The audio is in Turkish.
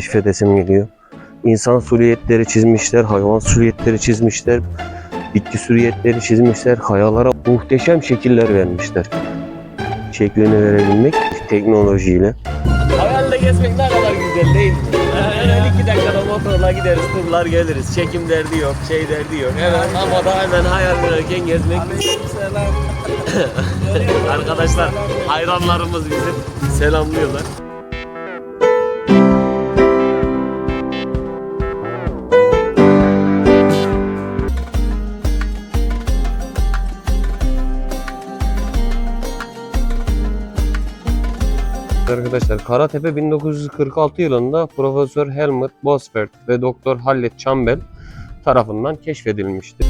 keşfedesim geliyor. İnsan süriyetleri çizmişler, hayvan süriyetleri çizmişler, bitki süriyetleri çizmişler, kayalara muhteşem şekiller vermişler. Şeklini verebilmek teknolojiyle. Hayalle gezmek ne kadar güzel değil mi? Hemen iki dakikada motorla gideriz, turlar geliriz. Çekim derdi yok, şey derdi yok. Hemen havada hemen hayal kurarken gezmek. Arkadaşlar hayranlarımız bizi selamlıyorlar. Arkadaşlar Karatepe 1946 yılında Profesör Helmut Bosfeld ve Doktor Hallet Chambel tarafından keşfedilmiştir.